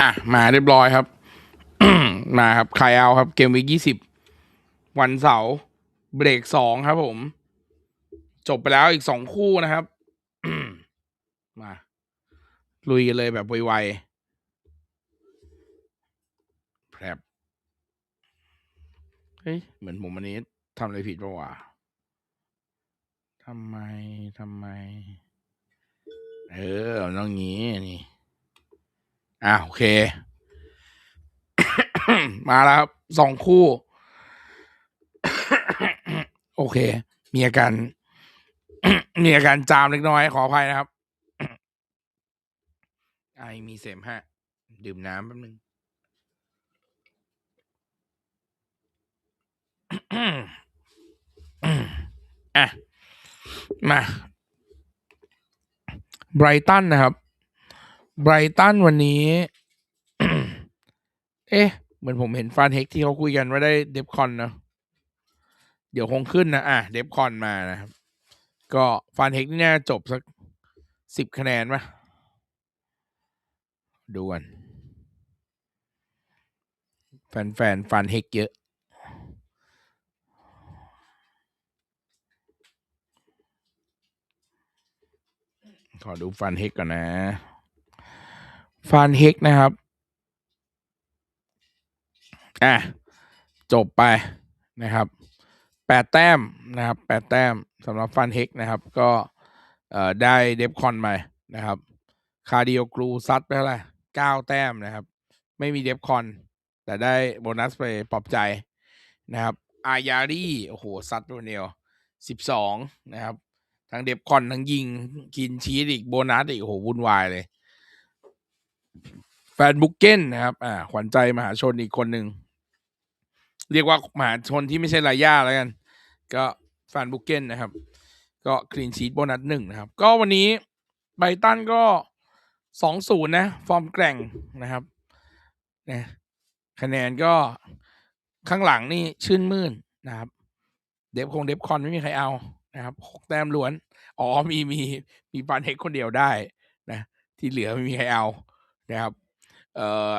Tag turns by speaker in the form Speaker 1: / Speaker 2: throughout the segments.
Speaker 1: อะ มาเรียบร้อยครับ มาครับใครเอาครับ เกมวียี่สิบวันเสาร์เบรกสองครับผม จบไปแล้วอีกสองคู่นะครับ มา ลุยกันเลยแบบไวๆแผลบเฮ้ย เหมือนผมอันนี้ทำอะไรผิดปะวะทำไมทำไม เออนต้องงี้นี่ อะโอเค มาแล้วครับสองคู่ โอเค มีอาการ มีอาการจามเล็กน้อยขออภัยนะครับ ไอมีเสมหะดื่มน้ำแป๊บนึงอะ มาไบรตันนะครับ ไบรตันวันนี้ เอ๊ะ เหมือนผมเห็นฟานเฮกที่เขาคุยกันว่าได้เดฟคอนเนาะเดี๋ยวคงขึ้นนะ อะ เดฟคอนมานะครับ ก็ฟานเฮกนี่น่าจบสักสิบคะแนนปะดูกัน แฟนๆฟานเฮกเยอะขอดูฟันเฮกก่อนนะ ฟันเฮกนะครับ อะ จบไปนะครับแปดแต้มนะครับแปดแต้มสำหรับฟันเฮกนะครับ ก็ได้เดฟคอนไปนะครับ คาร์ดิโอกรูซัดไปเท่าไหร่เก้าแต้มนะครับ ไม่มีเดฟคอน แต่ได้โบนัสไปปลอบใจนะครับ อายารีโอ้โหซัดไปคนเดียวสิบสองนะครับ ทั้งเดฟคอนทั้งยิงกินชีสอีกโบนัสอีกโอ้โหวุ่นวายเลย แฟนบุกเก้นนะครับ อ่า ขวัญใจมหาชนอีกคนหนึ่ง เรียกว่ามหาชนที่ไม่ใช่ลาย่าแล้วกัน ก็แฟนบุกเก้นนะครับ ก็คลีนชีตโบนัสหนึ่งนะครับ ก็วันนี้ไบตันก็สองศูนย์นะ ฟอร์มแกร่งนะครับนะคะแนนก็ข้างหลังนี่ชื่นมื่นนะครับ เดฟคงเดฟคอนไม่มีใครเอานะครับหกแต้มล้วน อ๋อมีมีมีฟันเฮกคนเดียวได้นะ ที่เหลือไม่มีใครเอา นะครับเอ่อ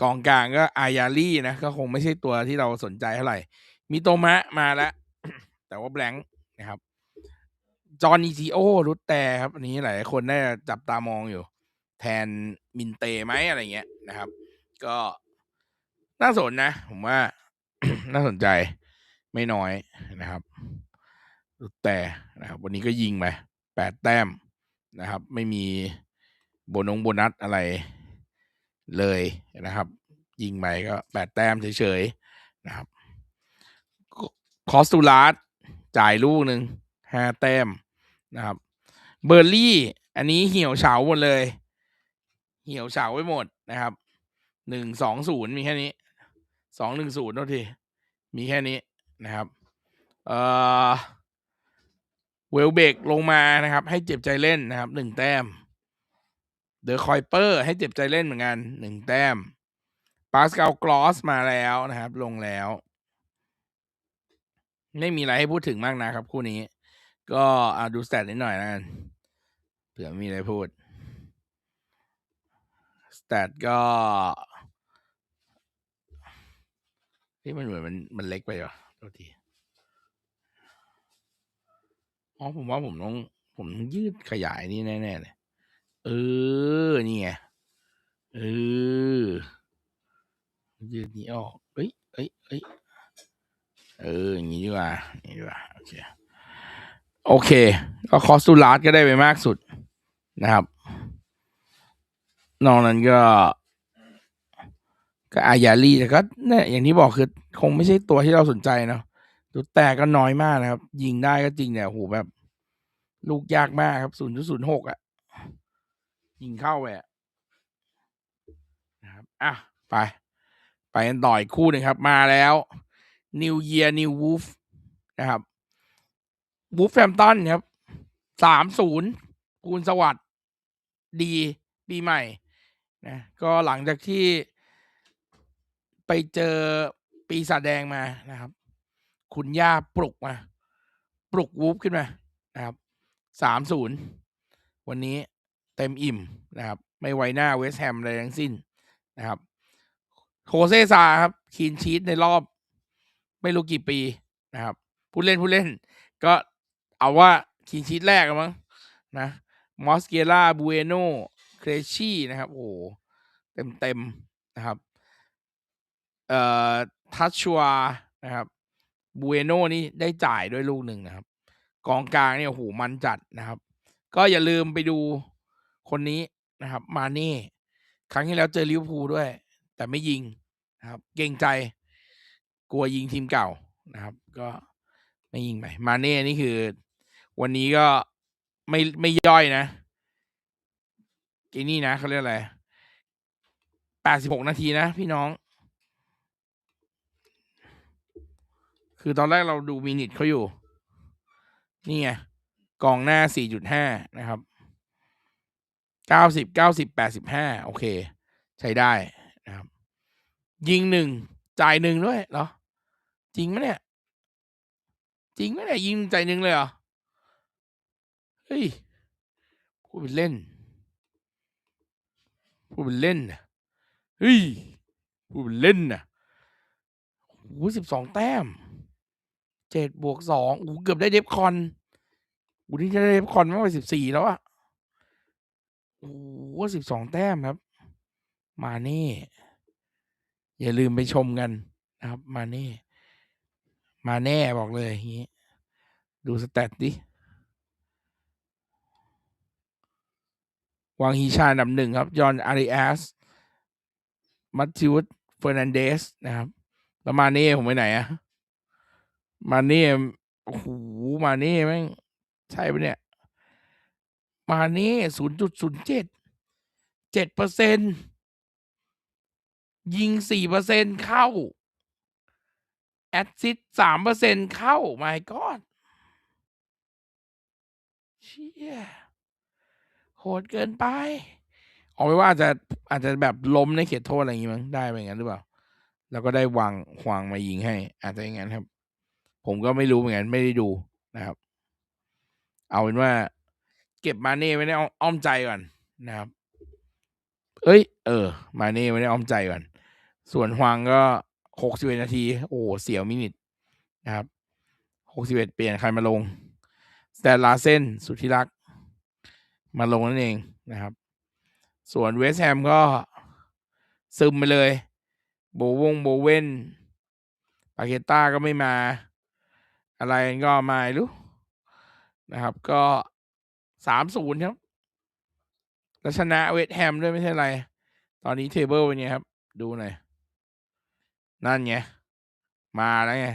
Speaker 1: กองกลางก็อายาลี่นะก็คงไม่ใช่ตัวที่เราสนใจเท่าไหร่ มีโตมะมาแล้ว แต่ว่าแบงค์นะครับ จอห์นอีซีโอรุตแต่ครับอันนี้หลายคนน่าจะจับตามองอยู่ แทนมินเตไหมอะไรเงี้ยนะครับ ก็น่าสนนะ ผมว่า น่าสนใจไม่น้อยนะครับรุตแต่นะครับ วันนี้ก็ยิงไปแปดแต้มนะครับ ไม่มี โบนงโบนัสอะไรเลยนะครับ ยิงไปก็แปดแต้มเฉยๆนะครับ คอสตูลาร์จ่ายลูกหนึ่งห้าแต้มนะครับ เบอร์ลี่ อันนี้เหี่ยวเฉาหมดเลย เหี่ยวเฉาไว้หมดนะครับหนึ่งสองศูนย์มีแค่นี้สองหนึ่งศูนย์โทษทีมีแค่นี้นะครับเอ่อเวลเบกลงมานะครับ ให้เจ็บใจเล่นนะครับหนึ่งแต้ม เดอะคอยเปอร์ให้เจ็บใจเล่นเหมือนกันหนึ่งแต้มปาสกาลกลอสมาแล้วนะครับ ลงแล้ว ไม่มีอะไรให้พูดถึงมากนะครับ คู่นี้ ก็อาดูสแตทนิดหน่อยแล้วกันเผื่อมีอะไรพูดสแตทก็ที่มันเหมือนมันมันเล็กไปวะโทษทีอ๋อผมว่าผมต้องผมต้องยืดขยายนี่แน่ๆเลย เออ นี่ไง เออ ยืดนี้ออก เอ้ยเอ้ยเอ้ยเออ อย่างนี้ดีกว่าอย่างนี้ดีกว่า โอเค โอเค ก็คอสตูลาร์ดก็ได้ไปมากสุดนะครับ นอกนั้นก็ ก็อายาลีแต่ก็เนี่ยอย่างที่บอกคือ คงไม่ใช่ตัวที่เราสนใจเนาะดูแต่ก็น้อยมากนะครับ ยิงได้ก็จริงเนี่ยโหแบบ ลูกยากมากครับ ศูนย์จุดศูนย์หกอะ ยิงเข้าไปอะนะครับอะไป ไปกันต่ออีกคู่หนึ่งครับ มาแล้ว New Year New Wolf นะครับวูฟแฟมตันครับสามศูนย์คูณสวัสด์ดีปีใหม่นะก็หลังจากที่ไปเจอปีศาจแดงมานะครับ คุณย่าปลุกมา ปลุกวูฟขึ้นมานะครับสามศูนย์วันนี้ เต็มอิ่มนะครับ ไม่ไว้หน้าเวสแฮมอะไรทั้งสิ้นนะครับโคเซซาครับคีนชีตในรอบ ไม่รู้กี่ปีนะครับผู้เล่นผู้เล่น ก็เอาว่าคีนชีตแรกมั้งนะมอสเกล่าบูเอโนเครชี่นะครับ โอ้เต็มเต็มนะครับ เอ่อทัชชัวนะครับบูเอโนนี่ได้จ่ายด้วยลูกหนึ่งนะครับ กองกลางเนี่ยโอ้โหมันจัดนะครับ ก็อย่าลืมไปดู คนนี้นะครับ มาเน่ครั้งที่แล้วเจอลิเวอร์พูลด้วย แต่ไม่ยิงนะครับ เกรงใจ กลัวยิงทีมเก่านะครับ ก็ไม่ยิงไปมาเน่นี่คือ วันนี้ก็ไม่ไม่ย่อยนะไอ้นี่นะเขาเรียกอะไรแปดสิบหกนาทีนะพี่น้อง คือตอนแรกเราดูมินิทเขาอยู่ นี่ไง กองหน้า4.5นะครับ 90 90 85โอเค ใช้ได้นะครับ ยิงหนึ่งจ่ายหนึ่งด้วยเหรอ จริงไหมเนี่ย จริงไหมเนี่ย ยิงจ่ายหนึ่งเลยเหรอ เฮ้ยพูดเป็นเล่นพูดเป็นเล่นนะเฮ้ยพูดเป็นเล่นนะโอ้สิบสองแต้มเจ็ดบวกสองโอ้เกือบได้เดฟคอนโอ้นี่จะได้เดฟคอนมากกว่าสิบสี่แล้วอะ โอ้สิบสองแต้มครับ มาเน่อย่าลืมไปชมกันนะครับ มาเน่มาแน่บอกเลยอย่างนี้ดูสแตทดิวางฮีชาอันดับหนึ่งครับ ยอนอาริแอส มัตติวสเฟอร์นันเดสนะครับ แล้วมาเน่ผมไปไหนอะมาเน่โอ้โหมาเน่แม่งใช่ปะเนี่ย มาเน่ศูนย์จุดศูนย์เจ็ดเจ็ดเปอร์เซ็นยิงสี่เปอร์เซ็นเข้า แอดซิสสามเปอร์เซ็นเข้า my god เชี่ยโหดเกินไปออกไปว่าอาจจะอาจจะแบบล้มในเขตโทษอะไรอย่างงี้มั้งได้ไปงั้นหรือเปล่า แล้วก็ได้วางหวางมายิงให้ อาจจะอย่างนั้นครับ ผมก็ไม่รู้เหมือนกันไม่ได้ดูนะครับ เอาเป็นว่า เก็บมาเน่ไว้ในอ้อมใจก่อนนะครับ เอ้ย เออ มาเน่ไว้ในอ้อมใจก่อน ส่วนฮวางก็หกสิบเอ็ดนาที โอ้เสียวมินิทนะครับหกสิบเอ็ดเปลี่ยนใครมาลงสแตนลาเซนสุดที่รัก มาลงนั่นเองนะครับ ส่วนเวสแฮมก็ซึมไปเลย โบวงโบเวนปาเกต้าก็ไม่มา อะไรก็ไม่รู้นะครับ ก็ สามศูนย์ครับแล้วชนะเวสแฮมด้วยไม่ใช่ไร ตอนนี้เทเบิลเป็นไงครับ ดูหน่อย นั่นไง มาแล้วไง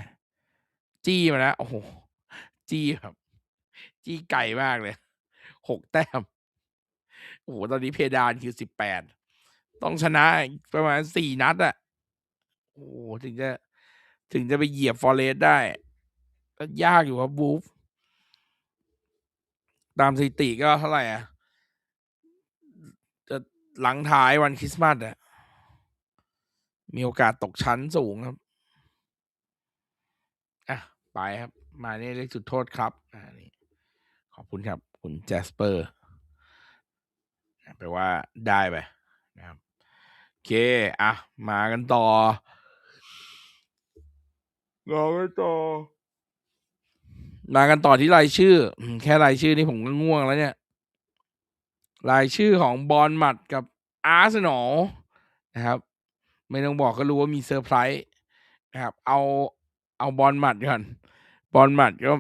Speaker 1: จี้มาแล้ว โอ้โห จี้แบบจี้ไก่มากเลย หกแต้ม โอ้โห ตอนนี้เพดานคือสิบแปด ต้องชนะประมาณสี่นัดอะโอ้โห ถึงจะ ถึงจะไปเหยียบฟอร์เรสได้ ก็ยากอยู่ครับบูฟ ตามสถิติก็เท่าไหร่อะจะหลังท้ายวันคริสต์มาสอะมีโอกาสตกชั้นสูงครับ อะ ไปครับ มาเนี่ยเลขจุดโทษครับ อ่านี่ขอบคุณครับ คุณแจสเปอร์แปลว่าได้ไปนะครับโอเค อะ มากันต่อมากันต่อ มากันต่อที่รายชื่อ แค่รายชื่อนี่ผมก็ง่วงแล้วเนี่ย รายชื่อของบอลมัดกับอาร์เซนอลนะครับ ไม่ต้องบอกก็รู้ว่ามีเซอร์ไพรส์นะครับ เอาเอาบอลมัดก่อนบอลมัดก็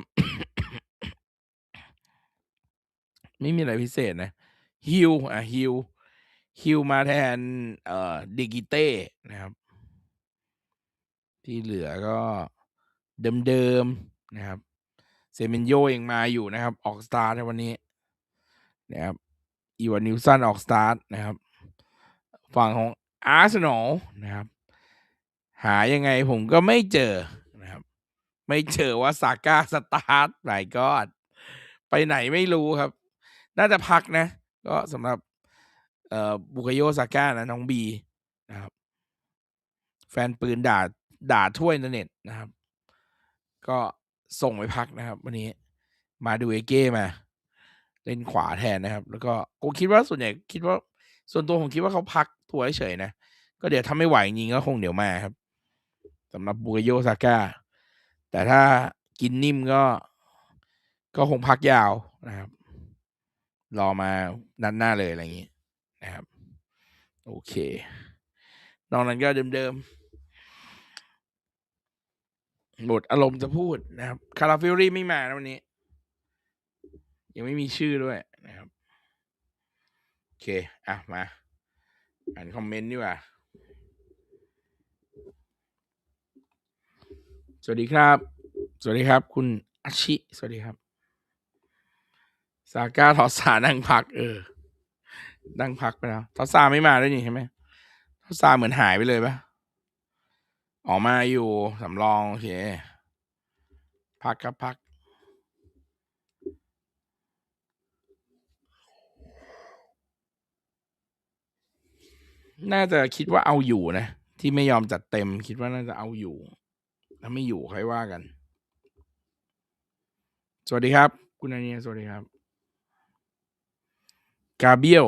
Speaker 1: ไม่มีอะไรพิเศษนะฮิวอะฮิวฮิวมาแทน เอ่อดิกิเต้นะครับ ที่เหลือก็เดิมๆนะครับ เซเมนโยยังมาอยู่นะครับ ออกสตาร์ทในวันนี้นะครับอีวานนิวสันออกสตาร์ทนะครับ ฝั่งของอาร์เซนอลนะครับ หายังไงผมก็ไม่เจอนะครับ ไม่เจอว่าซาก้าสตาร์ทไหนก็ไปไหนไม่รู้ครับ น่าจะพักนะ ก็สำหรับเอ่อบุคโยซาก้านะน้องบีนะครับ แฟนปืนด่าด่าทั่วอินเน็ตนะครับ ก็ ส่งไปพักนะครับ วันนี้มาดูเอเก้มา เล่นขวาแทนนะครับ แล้วก็ผมคิดว่าส่วนใหญ่คิดว่าส่วนตัวผมคิดว่าเขาพักตัวเฉยนะก็เดี๋ยวถ้าไม่ไหวจริงก็คงเดี๋ยวมาครับสำหรับบูกโยซาก้าแต่ถ้ากินนิ่มก็ ก็คงพักยาวนะครับ รอมานัดหน้าเลยอะไรอย่างนี้นะครับ โอเค นอกนั้นก็เดิมๆ หมดอารมณ์จะพูดนะครับคาราฟิลรี่ไม่มานะวันนี้ ยังไม่มีชื่อด้วยนะครับ โอเค อะ มา อ่านคอมเมนต์ดีกว่า สวัสดีครับ สวัสดีครับ คุณอาชิ สวัสดีครับซาก้าทอสานั่งพัก เออ นั่งพักไปแล้วทอสาไม่มาด้วยนี่ใช่ไหมทอสาเหมือนหายไปเลยปะ ออกมาอยู่สำรองโอเคพักครับพัก น่าจะคิดว่าเอาอยู่นะ ที่ไม่ยอมจัดเต็ม คิดว่าน่าจะเอาอยู่ ถ้าไม่อยู่ค่อยว่ากัน สวัสดีครับ คุณอาเนียสวัสดีครับ กาเบียล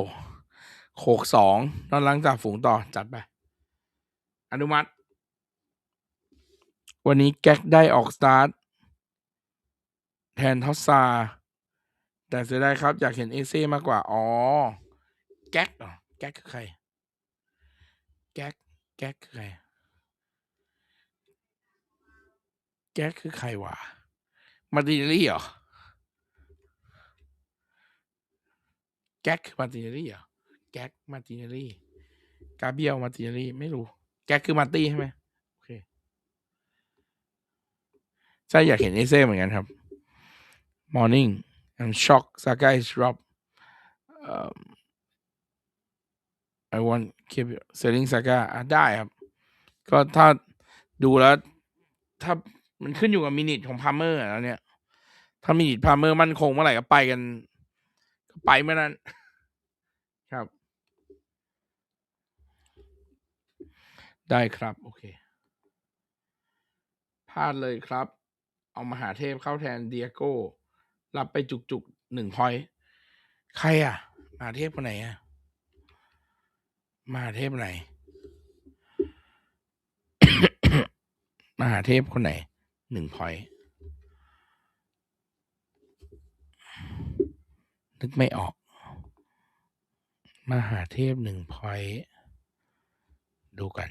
Speaker 1: โขกสองนอนหลังจากฝูงต่อจัดไป อนุมัติ วันนี้แก๊กได้ออกสตาร์ทแทนทอสซา แต่เสียดายครับ อยากเห็นเอเซ่มากกว่า อ๋อ แก๊กแก๊กคือใคร แก๊กแก๊กคือใคร แก๊กคือใครวะ มาติเนลี่เหรอ แก๊กคือมาติเนลี่เหรอ แก๊กมาติเนลี่ กาเบียลมาติเนลี่ ไม่รู้ แก๊กคือมาตี้ใช่ไหมโอเค ใช่อยากเห็นเอเซ่เหมือนกันครับ Morning I'm shocked Saka is dropped um, I want keep selling Saka ได้ครับ ก็ถ้าดูแล้ว ถ้ามันขึ้นอยู่กับมินิทของพา m เมอร์แล้วเนี่ย ถ้ามินิทพา m เมอร์มั่นคงเมื่อไหร่ก็ไปกัน ก็ไปเมื่อนั้น ครับ ได้ครับ โอเคพลาดเลยครับ เอามหาเทพเข้าแทนเดียโก้รับไปจุกๆหนึ่งพอยต์ใครอะ มหาเทพคนไหนอะ มหาเทพไหน มหาเทพคนไหนหนึ่งพอยต์นึกไม่ออก มหาเทพหนึ่งพอยต์ดูกัน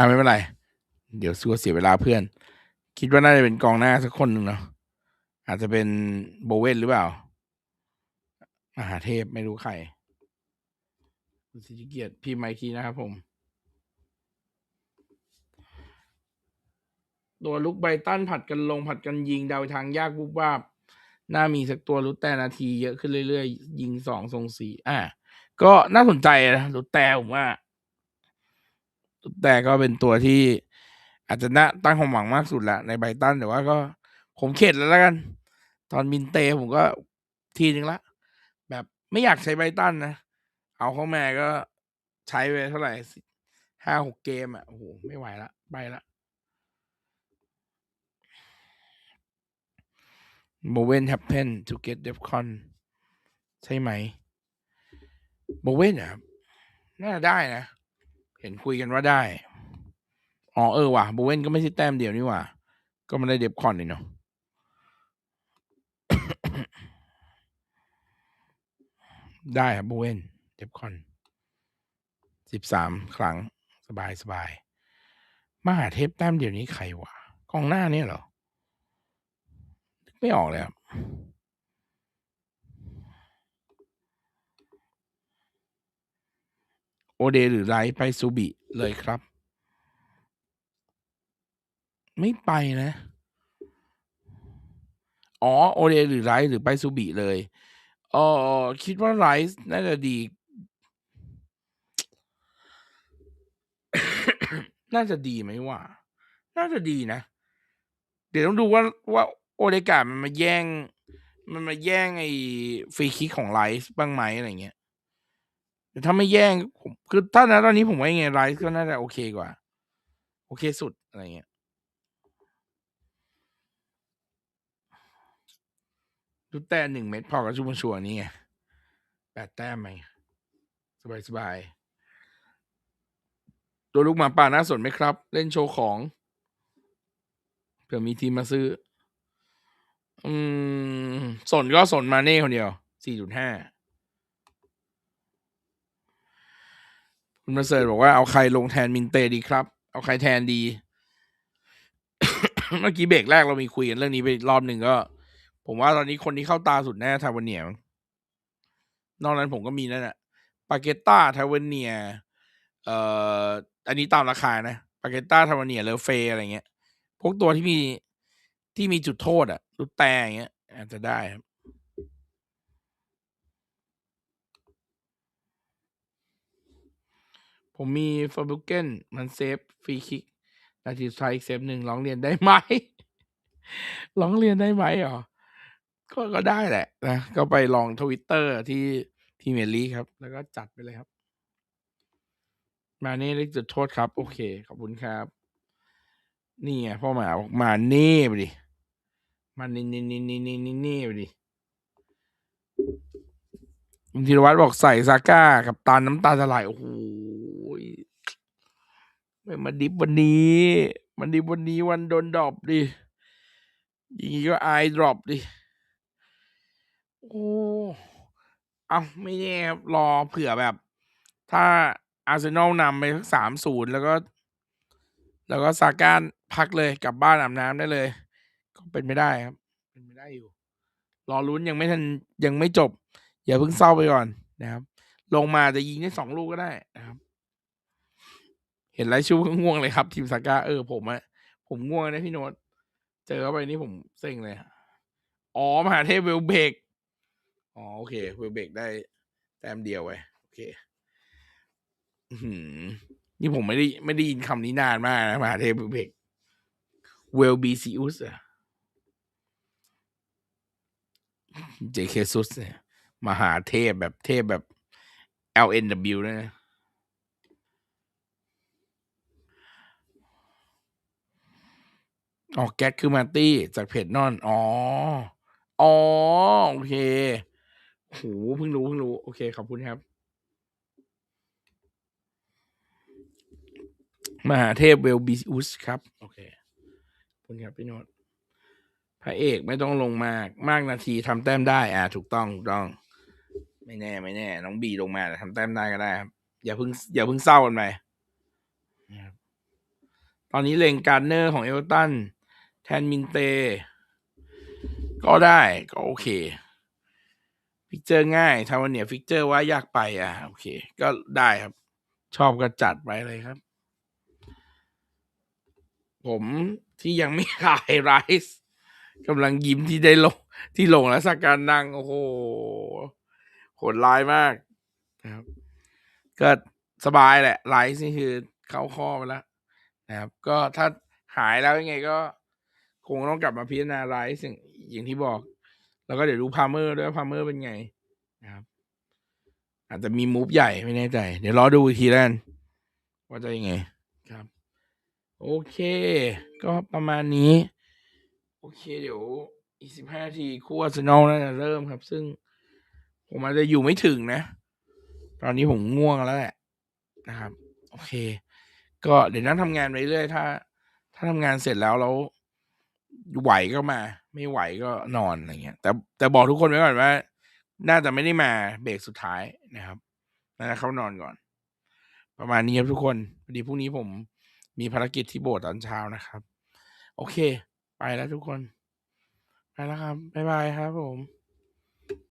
Speaker 1: อะไม่เป็นไร เดี๋ยวซัวเสียเวลาเพื่อน คิดว่าน่าจะเป็นกองหน้าสักคนหนึ่งเนาะอาจจะเป็นโบเวนหรือเปล่ามหาเทพไม่รู้ใครคุณสิทธิเกียรติพิมพ์มาอีกทีนะครับผม ตัวลุกไบตันผัดกันลงผัดกันยิงเดาทางยากบุบวาบน่ามีสักตัวรุดแต่นาทีเยอะขึ้นเรื่อยๆ ยิงสองทรงสี่อ่า ก็น่าสนใจนะรุดแต่ผมว่า รุดแต่ก็เป็นตัวที่อาจจะน่าตั้งความหวังมากสุดละในไบตันแต่ว่าก็ผมเข็ดแล้วแล้วกัน ตอนมินเตผมก็ทีนึงละ แบบไม่อยากใช้ไบตันนะ เอาเข้ามาก็ใช้ไปเท่าไหร่ห้าหกเกมอะโอ้โหไม่ไหวละ ไปละโบเวนแฮปเพน to get defcon ใช่ไหมโบเวนอะน่าได้นะ เห็นคุยกันว่าได้ อ๋อเออว่ะโบเวนก็ไม่ใช่แต้มเดียวนี่ว่ะก็ไม่ได้เดฟคอนนี่เนาะได้ครับโบเวนเดฟคอนสิบสามครั้งสบายสบายมหาเทพแต้มเดียวนี้ใครวะกองหน้าเนี่ยเหรอ ไม่ออกเลยครับ โอเดหรือไรไปซูบิเลยครับ ไม่ไปนะ อ๋อ โอเดหรือไรหรือไปซูบิเลยเออคิดว่าไรน่าจะดี น่าจะดีไหมวะน่าจะดีนะ เดี๋ยวต้องดูว่าว่าโอเดกามันมาแย่ง มันมาแย่งไอ้ฟรีคิกของไรซ์บ้างไหมอะไรเงี้ย แต่ถ้าไม่แย่งผมคือถ้านะตอนนี้ผมว่ายังไงไรซ์ก็น่าจะโอเคกว่า โอเคสุดอะไรเงี้ยดูแต่หนึ่งเม็ดพอกับชูบันชัวนี่ไงแปดแต้มไหมสบายสบายตัวลูกหมาป่าน่าสนไหมครับ เล่นโชว์ของเผื่อมีทีมมาซื้อ อืม สนก็สนมาเน่คนเดียว4.5 คุณประเสริฐบอกว่าเอาใครลงแทนมินเตดีครับ เอาใครแทนดี เมื่อกี้เบรกแรกเรามีคุยกันเรื่องนี้ไปรอบหนึ่งก็ ผมว่าตอนนี้คนที่เข้าตาสุดแน่ทาวเนียนอกนั้นผมก็มีนั่นแหละปาเกตตาทาวเนียเอ่ออันนี้ตามราคานะปาเกตตาทาวเนียเลอเฟอะไรเงี้ยพวกตัวที่มีที่มีจุดโทษอะลูกแต่อย่างเงี้ยอาจจะได้ครับ ผมมีฟอร์บุเกนมันเซฟฟรีคิกนาทีสุดท้ายอีกเซฟหนึ่งร้องเรียนได้ไหมร้องเรียนได้ไหมเหรอก็ก็ได้แหละนะ ก็ไปลองทวิตเตอร์ที่พีเมลีกครับ แล้วก็จัดไปเลยครับ มาเน่ได้จุดโทษครับ โอเค ขอบคุณครับ นี่ไงพ่อหมาบอกมาเน่ไปดิมาเน่เน่เน่เน่เน่เน่เน่ไปดิคุณธีรวัตรบอกใส่ซาก้ากับตาน้ำตาจะไหลโอ้โห ไม่มาดิบวันนี้ มันดิบวันนี้วันโดนดรอปดิอย่างงี้ก็ไอดรอปดิ โอ้เอาไม่แน่ครับรอเผื่อแบบ ถ้าอาร์เซนอลนำไปสักสามศูนย์แล้วก็ แล้วก็ซาก้าพักเลยกลับบ้านอาบน้ำได้เลย ก็เป็นไม่ได้ครับ เป็นไม่ได้อยู่ รอลุ้นยังไม่ทันยังไม่จบ อย่าเพิ่งเศร้าไปก่อนนะครับ ลงมาจะยิงได้สองลูกก็ได้นะครับ ห็นไรายชื่อก็ง่วงเลยครับ ทีมซาก้าเออผมอะผมง่วงนะพี่โน้ตเจอเข้าไปนี่ผมเซ็งเลยอ๋อมหาเทพเวลเบกอ๋อโอเคเวลเบกได้แต้มเดียวไว้โอเคนี่ผมไม่ได้ไม่ได้ยินคำนี้นานมากนะมหาเทพเวลเบกเวลบีซิอุสอะเจเคซุสเนี่ย มหาเทพแบบเทพแบบ LNW นะ อ๋อแก๊กคือมาร์ตี้จากเพจนอน อ๋อ อ๋อ โอเคโหเพิ่งรู้เพิ่งรู้ โอเคขอบคุณครับ มหาเทพเวลบิอุสครับ โอเคขอบคุณครับพี่โนตพระเอกไม่ต้องลงมาก มากนาทีทำแต้มได้ อ่า ถูกต้องถูกต้อง ไม่แน่ ไม่แน่ น้องบีลงมาทำแต้มได้ก็ได้ครับ อย่าเพิ่ง อย่าเพิ่งเศร้ากันไปนะครับตอนนี้เลงการเนอร์ของเอเวอร์ตันแท นมินเต ก็ได้ก็โอเค ฟิกเจอร์ง่ายทาวันเนี่ยฟิกเจอร์ว่ายากไปอะโอเค ก็ได้ครับ ชอบก็จัดไปเลยครับ ผมที่ยังไม่ขายไรซ์กำลังยิ้มที่ได้ลง ที่ลงแล้วสักการนั่งโอ้โหโหดร้ายมากนะครับ ก็สบายแหละไลซ์นี่คือเข้าข้อไปแล้วนะครับ ก็ถ้าหายแล้วยังไงก็ คงต้องกลับมาพิจารณาไลซ์อย่งอย่างที่บอก แล้วก็เดี๋ยวดูพาเมอร์ด้วยพาเมอร์เป็นไงนะครับ อาจจะมีมูฟใหญ่ไม่แน่ใจ เดี๋ยวรอดูอีกทีแล้วกันว่าจะยังไงครับ โอเค ก็ประมาณนี้ โอเค เดี๋ยวอีกสิบห้าทีคู่อาร์เซนอลน่าจะเริ่มครับ ซึ่งผมอาจจะอยู่ไม่ถึงนะ ตอนนี้ผมง่วงแล้วแหละนะครับ โอเค ก็เดี๋ยวนั่งทำงานไปเรื่อยถ้า ถ้าทำงานเสร็จแล้วแล้ว ไหวก็มา ไม่ไหวก็นอนอะไรเงี้ย แต่แต่บอกทุกคนไว้ก่อนว่า น่าจะไม่ได้มาเบรกสุดท้ายนะครับน่าจะเข้านอนก่อน ประมาณนี้ครับทุกคนพอดีพรุ่งนี้ผมมีภารกิจที่โบสถ์ตอนเช้านะครับ โอเค ไปแล้วทุกคน ไปแล้วครับ บ๊ายบายครับผม